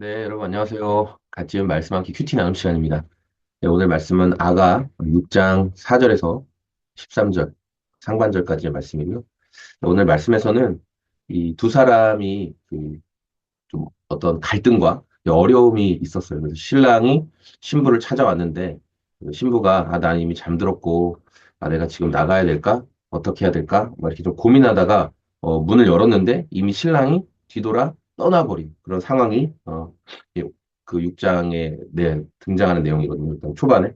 네, 여러분 안녕하세요. 같이 말씀하기 큐티 나눔 시간입니다. 네, 오늘 말씀은 아가 6장 4절에서 13절 상반절까지의 말씀이고요. 네, 오늘 말씀에서는 이 두 사람이 그 좀 어떤 갈등과 어려움이 있었어요. 그래서 신랑이 신부를 찾아왔는데 그 신부가 아, 난 이미 잠들었고 아, 내가 지금 나가야 될까? 어떻게 해야 될까? 막 이렇게 좀 고민하다가 어, 문을 열었는데 이미 신랑이 뒤돌아 떠나버린 그런 상황이 어, 이- 그 6장에 네, 등장하는 내용이거든요. 일단 초반에.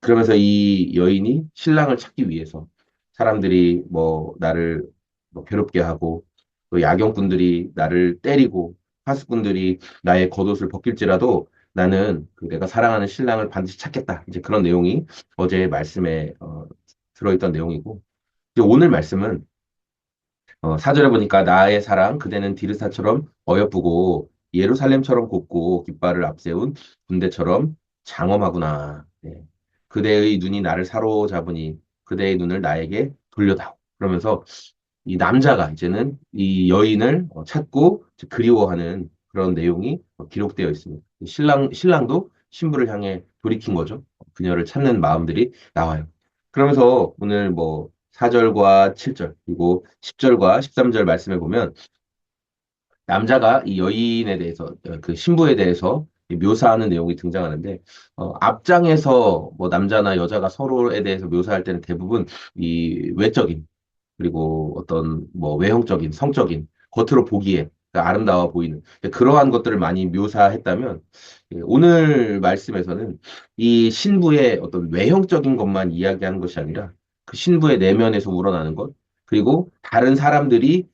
그러면서 이 여인이 신랑을 찾기 위해서 사람들이 뭐 나를 뭐 괴롭게 하고 또 야경꾼들이 나를 때리고 하수꾼들이 나의 겉옷을 벗길지라도 나는 그 내가 사랑하는 신랑을 반드시 찾겠다. 이제 그런 내용이 어제 말씀에 어, 들어있던 내용이고 이제 오늘 말씀은 어, 사절에 보니까 나의 사랑 그대는 디르사처럼 어여쁘고 예루살렘처럼 곱고 깃발을 앞세운 군대처럼 장엄하구나. 네. 그대의 눈이 나를 사로잡으니 그대의 눈을 나에게 돌려다오. 그러면서 이 남자가 이제는 이 여인을 어, 찾고 그리워하는 그런 내용이 어, 기록되어 있습니다. 신랑, 신랑도 신부를 향해 돌이킨 거죠. 그녀를 찾는 마음들이 나와요. 그러면서 오늘 뭐 4절과 7절, 그리고 10절과 13절 말씀해 보면 남자가 이 여인에 대해서, 어, 그 신부에 대해서 묘사하는 내용이 등장하는데, 어, 앞장에서 뭐 남자나 여자가 서로에 대해서 묘사할 때는 대부분 이 외적인, 그리고 어떤 뭐 외형적인, 성적인, 겉으로 보기에 아름다워 보이는 그러한 것들을 많이 묘사했다면, 예, 오늘 말씀에서는 이 신부의 어떤 외형적인 것만 이야기하는 것이 아니라 그 신부의 내면에서 우러나는 것, 그리고 다른 사람들이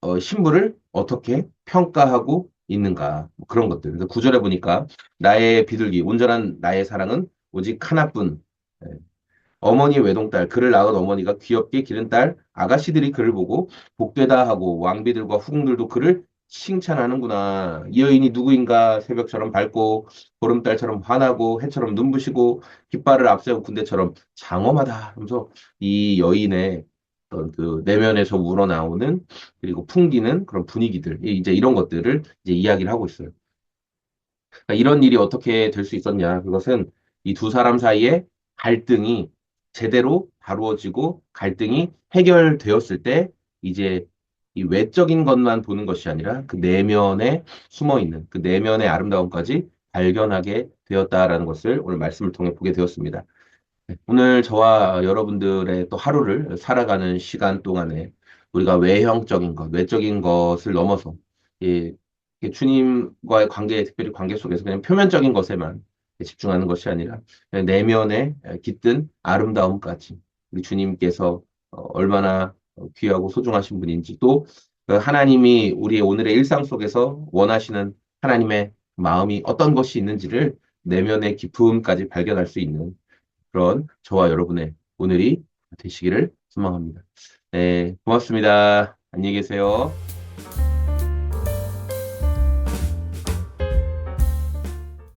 어, 신부를 어떻게 평가하고 있는가 뭐 그런 것들. 그래서 구절에 보니까 나의 비둘기, 온전한 나의 사랑은 오직 하나뿐. 예, 어머니 외동딸, 그를 낳은 어머니가 귀엽게 기른 딸, 아가씨들이 그를 보고 복되다 하고 왕비들과 후궁들도 그를 칭찬하는구나. 이 여인이 누구인가 새벽처럼 밝고 보름달처럼 환하고 해처럼 눈부시고 깃발을 앞세운 군대처럼 장엄하다. 하면서 이 여인의 어떤 그 내면에서 우러나오는 그리고 풍기는 그런 분위기들 이제 이런 것들을 이제 이야기를 하고 있어요. 그러니까 이런 일이 어떻게 될 수 있었냐? 그것은 이 두 사람 사이에 갈등이 제대로 다루어지고 갈등이 해결되었을 때 이제 이 외적인 것만 보는 것이 아니라 그 내면에 숨어 있는 그 내면의 아름다움까지 발견하게 되었다라는 것을 오늘 말씀을 통해 보게 되었습니다. 네, 오늘 저와 여러분들의 또 하루를 살아가는 시간 동안에 우리가 외형적인 것, 외적인 것을 넘어서 예, 주님과의 관계, 특별히 관계 속에서 그냥 표면적인 것에만 집중하는 것이 아니라 내면의 깃든 아름다움까지 우리 주님께서 어, 얼마나 귀하고 소중하신 분인지 또그 하나님이 우리의 오늘의 일상 속에서 원하시는 하나님의 마음이 어떤 것이 있는지를 내면의 깊음까지 발견할 수 있는 그런 저와 여러분의 오늘이 되시기를 소망합니다. 네, 고맙습니다. 안녕히 계세요.